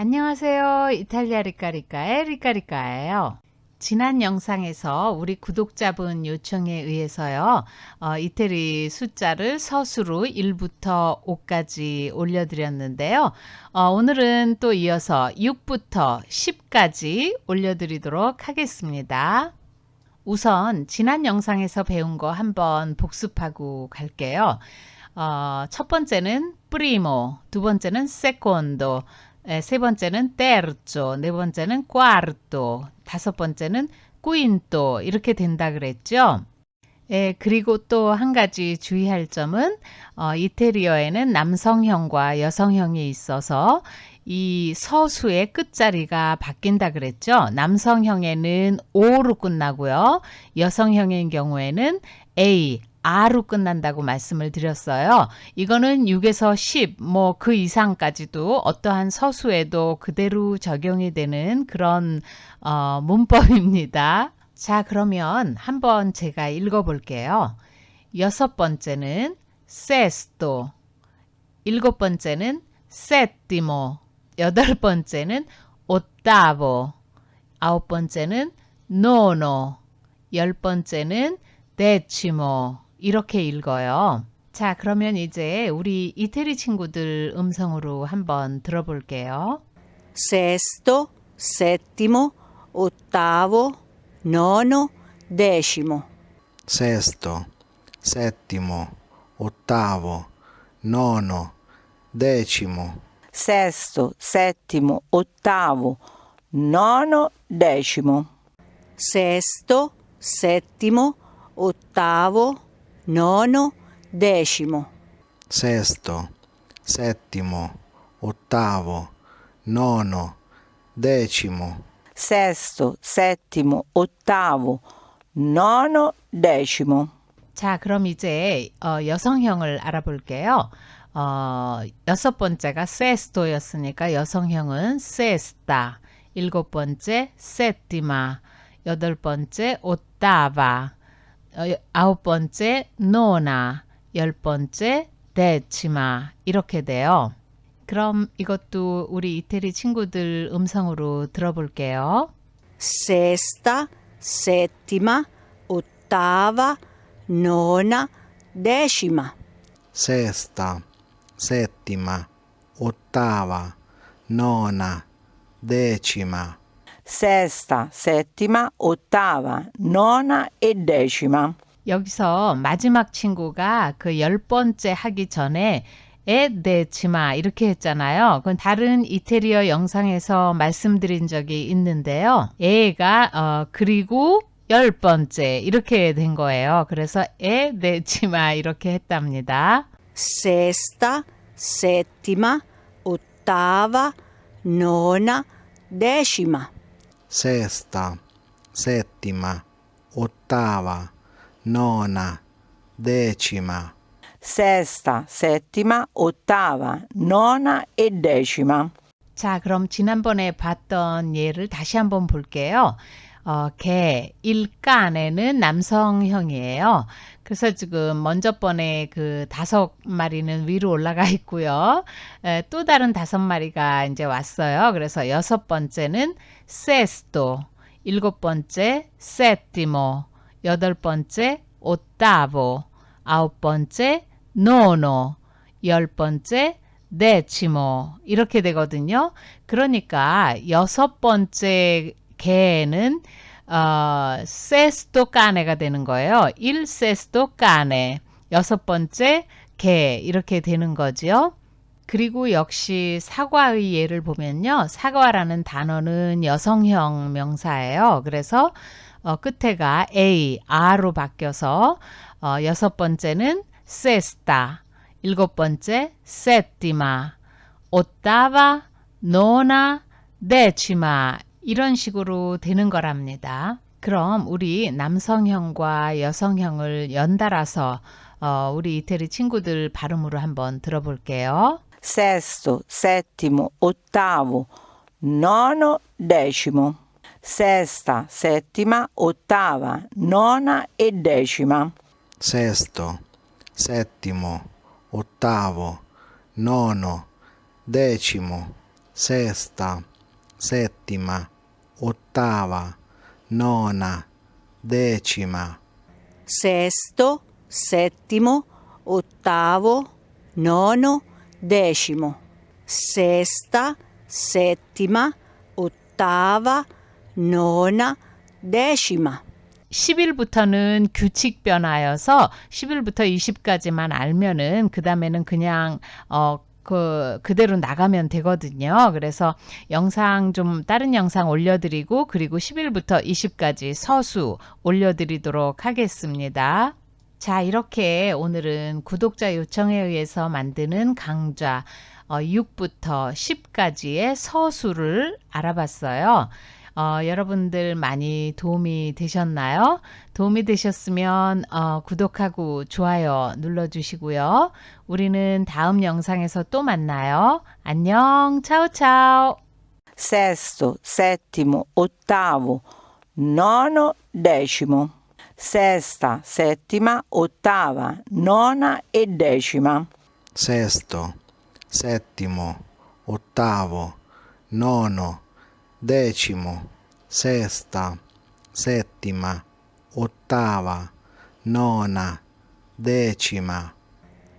안녕하세요. 이탈리아 리카리카의 리카리카예요. 지난 영상에서 우리 구독자분 요청에 의해서요, 어, 이태리 숫자를 서수로 1부터 5까지 올려드렸는데요. 어, 오늘은 또 이어서 6부터 10까지 올려드리도록 하겠습니다. 우선 지난 영상에서 배운 거 한번 복습하고 갈게요. 어, 첫 번째는 primo, 두 번째는 secondo, 에, 세 번째는 terzo, 네 번째는 quarto, 다섯 번째는 quinto 이렇게 된다 그랬죠. 예, 그리고 또 한 가지 주의할 점은 어, 이태리어에는 남성형과 여성형이 있어서 이 서수의 끝자리가 바뀐다 그랬죠. 남성형에는 O로 끝나고요. 여성형의 경우에는 A, R로 끝난다고 말씀을 드렸어요. 이거는 6에서 10, 뭐 그 이상까지도 어떠한 서수에도 그대로 적용이 되는 그런 어, 문법입니다. 자, 그러면 한번 제가 읽어 볼게요. 여섯 번째는 sesto, 일곱 번째는 settimo, 여덟 번째는 ottavo, 아홉 번째는 nono, 열 번째는 decimo 이렇게 읽어요. 자, 그러면 이제 우리 이태리 친구들 음성으로 한번 들어볼게요. sesto, settimo, ottavo, nono, decimo. sesto, settimo, ottavo, nono, decimo, Sesto, settimo, ottavo, nono, decimo. Sesto, settimo, ottavo, nono, decimo. sesto, settimo, ottavo, nono, decimo, Sesto, settimo, ottavo, nono, decimo. 자, 그럼 이제 어, 여성형을 알아볼게요. 어, 여섯 번째가 세스토였으니까 여성형은 sesta, 일곱 번째 settima, 여덟 번째 ottava, 어, 아홉 번째 nona, 열 번째 decima 이렇게 돼요. 그럼 이것도 우리 이태리 친구들 음성으로 들어볼게요. Sesta, settima, ottava, nona, decima. sesta, settima, ottava, nona, decima, Sesta, settima, ottava, nona e decima. 여기서 마지막 친구가 그 열 번째 하기 전에 에데치마 이렇게 했잖아요. 그건 다른 이태리어 영상에서 말씀드린 적이 있는데요. 에가 어 그리고 열 번째 이렇게 된 거예요. 그래서 에데치마 이렇게 했답니다. Sesta, settima, ottava, nona, decima. Sesta, settima, ottava, nona, decima, Sesta, settima, ottava, nona e decima. 자, 그럼 지난번에 봤던 예를 다시 한번 볼게요. 어, 개, 일간에는 남성형이에요. 그래서 지금 먼저 번에 그 다섯 마리는 위로 올라가 있고요. 에, 또 다른 다섯 마리가 이제 왔어요. 그래서 여섯 번째는 세스토, 일곱 번째 세티모, 여덟 번째 오타보, 아홉 번째 노노, 열 번째 데치모 이렇게 되거든요. 그러니까 여섯 번째 개는 어, 세스토 까네가 되는 거예요. 일 세스토 까네 여섯 번째 개 이렇게 되는 거죠. 그리고 역시 사과의 예를 보면요. 사과라는 단어는 여성형 명사예요. 그래서 어, 끝에가 A, R로 바뀌어서 어, 여섯 번째는 sesta, 일곱 번째 settima, ottava, nona, decima 이런 식으로 되는 거랍니다. 그럼 우리 남성형과 여성형을 연달아서 어, 우리 이태리 친구들 발음으로 한번 들어볼게요. Sesto, settimo, ottavo, nono, decimo. Sesta, settima, ottava, nona e decima. sesto, settimo, ottavo, nono, decimo, sesta, settima, ottava, nona, decima, sesto, settimo, ottavo, nono, decimo. Sesta, settima, ottava, nona, decima. 10일부터는 규칙 변화여서 10일부터 20까지만 알면은 그 다음에는 그냥 어, 그 그대로 나가면 되거든요. 그래서 영상 좀 다른 영상 올려드리고 그리고 10일부터 20까지 서수 올려드리도록 하겠습니다. 자, 이렇게 오늘은 구독자 요청에 의해서 만드는 강좌 어, 6부터 10까지의 서수를 알아봤어요. 어, 여러분들 많이 도움이 되셨나요? 도움이 되셨으면 어, 구독하고 좋아요 눌러주시고요. 우리는 다음 영상에서 또 만나요. 안녕, 차오차오. sesto, settimo, ottavo, nono, decimo. Sesta, settima, ottava, nona e decima. sesto, settimo, ottavo, nono, decimo, sesta, settima, ottava, nona, decima,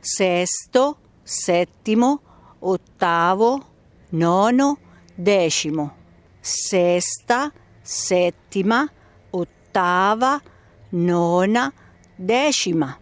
Sesto, settimo, ottavo, nono, decimo. Sesta, settima, ottava, nona, decima.